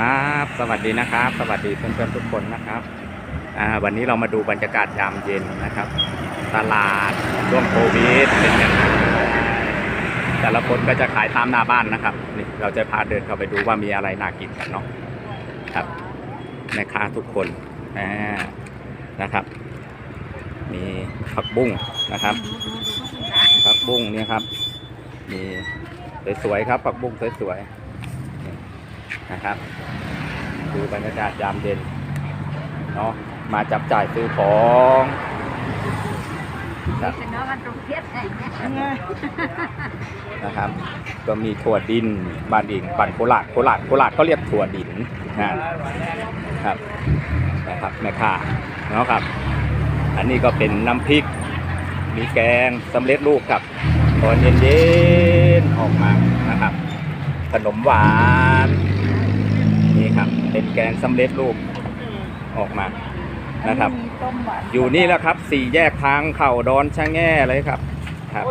ครับ สวัสดีนะครับ สวัสดีเพื่อนๆทุกคนนะครับวันนี้เรามาดูบรรยากาศยามเย็นนะครับ ตลาดช่วงโควิดเป็นยังไงแต่ละคนก็จะขายตามหน้าบ้านนะครับนี่เราจะพาเดินเข้าไปดูว่ามีอะไรน่ากินกันเนาะครับแม่ค้าทุกคนนะครับ มีผักบุ้งนะครับผักบุ้งเนี่ยครับมีสวยๆครับผักบุ้งสวยๆ นะครับดูบรรยากาศยามเย็นเนาะมาจับจ่ายซื้อของครับเป็นน้องกันตรงเทียบไหนเนี่ยนะครับ ก็มีถั่วดินบ้านดินบ้านโคราชโคราชโคราชเขาเรียกถั่วดินนะครับนะครับแม่ค้าเนาะครับ อันนี้ก็เป็นน้ำพริก มีแกงสำเร็จรูปครับตอนเย็นๆออกมานะครับ ขนมหวาน นี่ครับ เป็นแกงสำเร็จรูปออกมานะครับมีต้มหวานอยู่นี่แหละครับสี่แยกทางเข่าดอนช่างแง่เลยครับครับ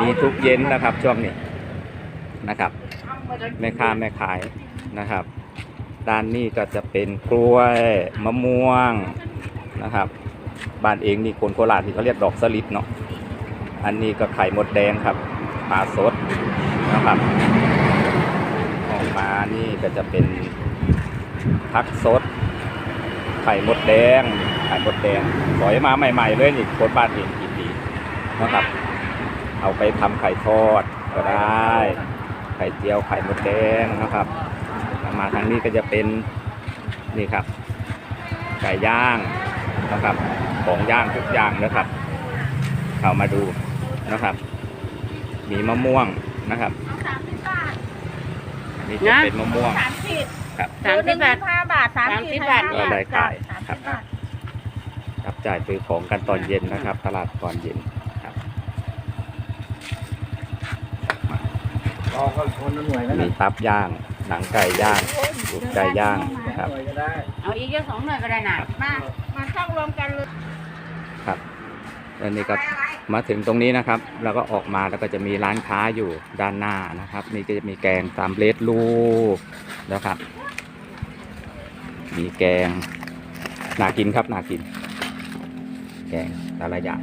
มีทุกเย็นนะครับช่วงนี้นะครับแม่ค้าแม่ขายนะครับด้านนี้ก็จะเป็นกล้วยมะม่วงนะครับ บ้านเองนี่คนโคราชที่เขาเรียกดอกสลิดเนาะอันนี้ก็ไข่มดแดงครับปลาสดนะครับออกมา นี่ก็จะเป็นผักสด ไข่มดแดง ไข่มดแดงสอยมาใหม่ ๆ เลยนี่คนบ้านเองกินดีนะครับ เอาไปทำไข่ทอดก็ได้ ไข่เจียวไข่มดแดงนะครับ มาทางนี้ก็จะเป็นนี่ครับ ไก่ย่างนะครับ ของย่างทุกอย่างนะครับเข้ามาดูนะครับ มีมะม่วงนะครับ สามสิบบาทนี่จะเป็นมะม่วง สามสิบครับ สามสิบบาท ห้าบาทสามสามสิสิบบบาท ก็ได้ขายสามครัสิบ บบาทจับจ่ายซื้อของกันตอนเย็นนะครับ ตลาดตอนเย็นครับรอก็คนละหน่วยแล้วมีนะตับย่าง หนังไก่ย่างลูกไก่ย่างนะครับ หน่วยก็ได้เอาอีกเยอะสองหน่อยก็ได้นะมามาช่องรวมกันเลยครับ แล้วนี่ก็มาถึงตรงนี้นะครับ แล้วก็ออกมาแล้วก็จะมีร้านค้าอยู่ด้านหน้านะครับนี่ก็จะมีแกงตามเลดลูกนะครับ มีแกงน่ากินครับน่ากิน แกงแต่ละอย่าง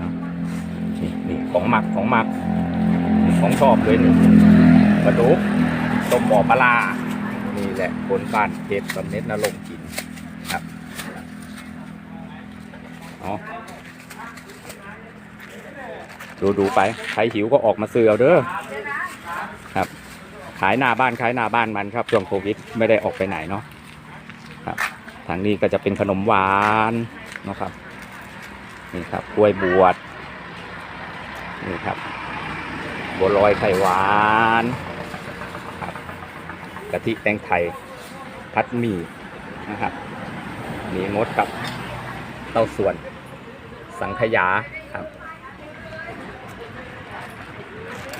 นะนี่นี่ของหมักของหมักของชอบเลยนี่กระดูกต้มหมอปลานี่แหละคนบ้านเพชรสำเน็จนรงกินครับเอา ดูดูไปใครหิวก็ออกมาซื้อเอาเด้อครับ ขายหน้าบ้านขายหน้าบ้านมันครับช่วงโควิดไม่ได้ออกไปไหนเนาะครับทางนี้ก็จะเป็นขนมหวานนะครับนี่ครับกล้วยบวชนี่ครับบัวลอยไข่หวานครับกะทิแตงไทยพัดหมี่นะครับมีงดกับเต้าส่วน สังขยาครับ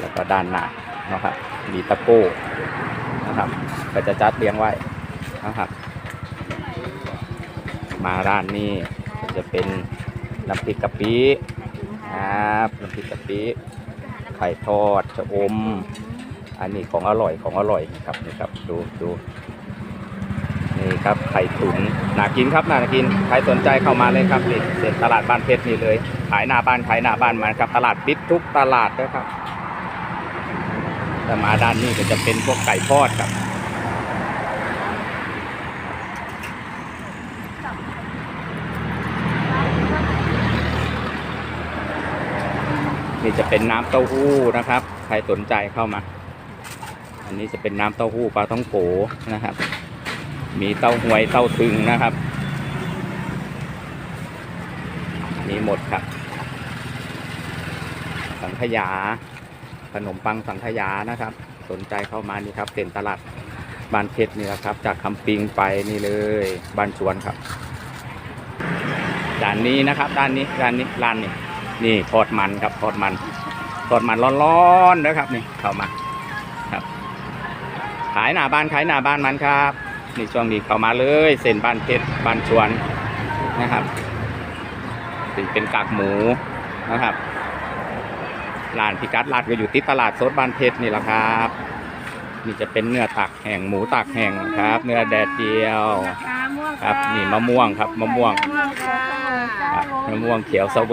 แล้วก็ด้านหน้านะครับมีตะโก้นะครับ ก็จะจัดเรียงไว้นะครับ มาร้านนี้ก็จะเป็นน้ำพริกกะปิครับน้ำพริกกะปิไข่ทอดชะอม อันนี้ของอร่อยของอร่อยนะครับนี่ครับดูดูนี่ครับไข่ตุ๋นน่ากินครับน่ากินใครสนใจเข้ามาเลยครับนี่เสร็จตลาดบ้านเพชรนี่เลย ขายหน้าบ้านขายหน้าบ้านมันครับตลาดปิดทุกตลาดนะครับ แต่มาด้านนี้ก็จะเป็นพวกไก่ทอดครับนี่จะเป็นน้ำเต้าหู้นะครับ ใครสนใจเข้ามา อันนี้จะเป็นน้ำเต้าหู้ปลาท้องโกนะครับ มีเต้าหวยเต้าถึงนะครับ มีหมดครับ สังขยา ขนมปังสังขยานะครับ สนใจเข้ามานี่ครับเป็นตลาดบ้านเพชรนี่แหละครับ จากคำปิงไปนี่เลยบ้านชวนครับด้านนี้นะครับ ด้านนี้ด้านนี้ร้านนี้นี่ทอดมันครับทอดมันทอดมันร้อนๆนะครับนี่เข้ามาครับ ขายหน้าบ้านขายหน้าบ้านมันครับนี่ช่วงนี้เข้ามาเลยเส้นบ้านเพชรบ้านชวนนะครับเป็นกากหมูนะครับ ร้านพิกัดลาดก็อยู่ติดตลาดสดบ้านเพชรนี่แหละครับ นี่จะเป็นเนื้อตักแห้งหมูตักแห้งครับ เนื้อแดดเดียวครับนี่มะม่วงครับมะม่วงม่วงค่ะครับมะม่วงเขียวเสว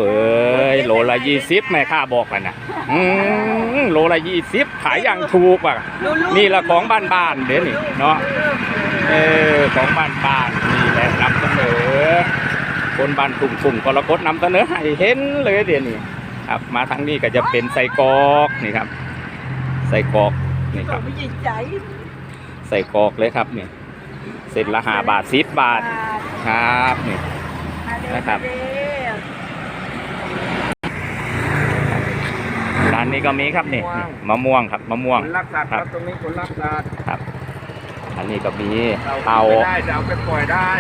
ยโลละยี่สิบแม่ค้าบอกกันนะอืมโลละยี่สิบขายอย่างถูกอะ นี่ละของบ้านๆเดี๋ยวนี่เนาะเออของบ้านๆนี่แหละนำเสนอคนบ้านกลุ่มๆก็รกฎนำเสนอให้เห็นเลยเดี๋ยวนี้ ครับมาทางนี้ก็จะเป็นไส้กรอกนี่ครับไส้กรอกนี่ครับไม่ใช่ใจใส่กรอกเลยครับนี่เสร็จละหาบาทสิบบาทครับนี่นะครับร้านนี้ก็มีครับนี่นี่มะม่วงครับมะม่วงคนรักสัตว์ครับตรงนี้คนรักสัตว์ครับ อันนี้ก็มีเราเต่าไม่ได้จะเอาไปปล่อยได้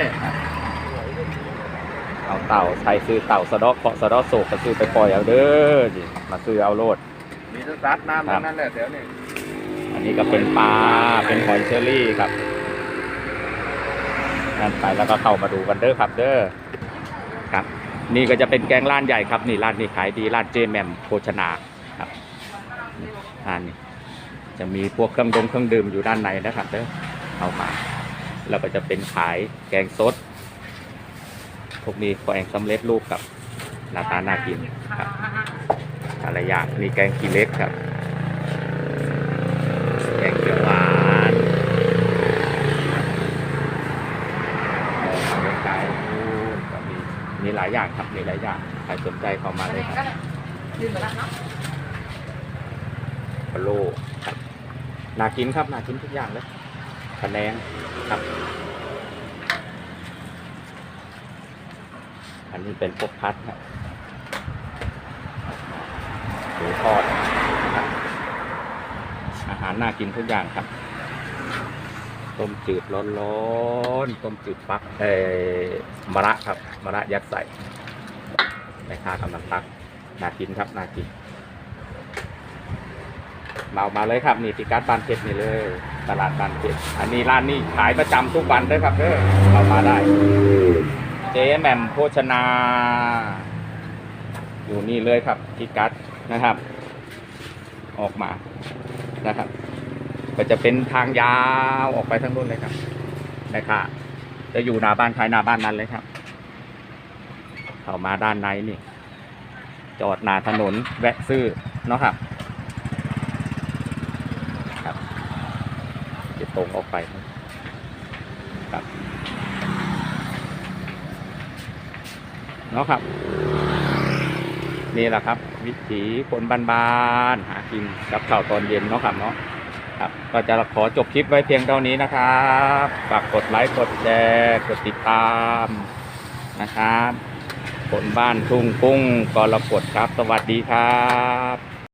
เอาเต่าใครซื้อเต่าสะเดอกเคาะสะเดอกโศกก็ซื้อไปปล่อยเอาเด้อนี่มาซื้อเอาโลด มีแต่สัตว์น้ำครัทั้บงนั้นแหละเดี๋ยวนี้อันนี้ก็เป็นปลาเป็นหอยเชอรี่ครับนั่นไปแล้วก็เข้ามาดูกันเด้อครับเด้อครับ นี่ก็จะเป็นแกงร้านใหญ่ครับนี่ร้านนี้ขายดีร้านเจแหมมโภชนาครับร้านนี้จะมีพวกเครื่องดมเครื่องดื่มอยู่ด้านในนะครับเด้อเอามาแล้วก็จะเป็นขายแกงสด พวกนี้ก็แกงสำเร็จรูปกับหน้าตาน่ากินครับอะไรอย่างนี่แกงขี้เล็กครับ แกงเขียวหวานเออเอาไปขายก็มีมีหลายอย่างครับมีหลายอย่างใครสนใจเข้ามาเลยครับพะโล้ครับน่ากินครับน่ากินทุกอย่างเลยคะแนนครับ อันนี้เป็นพวกพัดครับหมูทอดครับอาหารน่ากินทุกอย่างครับ ต้มจืดร้อนๆ ต้มจืดฟักเอ่อมะระครับมะระยัดใส่แม่ค้ากำลังตักน่ากินครับน่ากินมามาเลยครับนี่พิกัดบานเพชรนี่เลย ตลาดบานเพชรอันนี้ร้านนี้ขายประจำทุกวันเลยครับเด้อเรามาได้ เจ๊แหม่มโภชนา อยู่นี่เลยครับพิกัดนะครับ ออกมานะครับ ก็จะเป็นทางยาวออกไปทั้งนู้นเลยครับนะครับจะอยู่หน้าบ้านใครหน้าบ้านนั้นเลยครับ เข้ามาด้านในนี่ จอดหน้าถนนแวะซื้อเนาะครับครับ จะตรงออกไปครับ เนาะครับ นี่แหละครับ วิถีคนบ้านๆหากินกับข้าวตอนเย็นเนาะครับเนาะครับก็จะขอจบคลิปไว้เพียงเท่านี้นะครับฝากกดไลค์กดแชร์กดติดตามนะครับคนบ้านทุ่งกุ้งกรกฎครับ สวัสดีครับ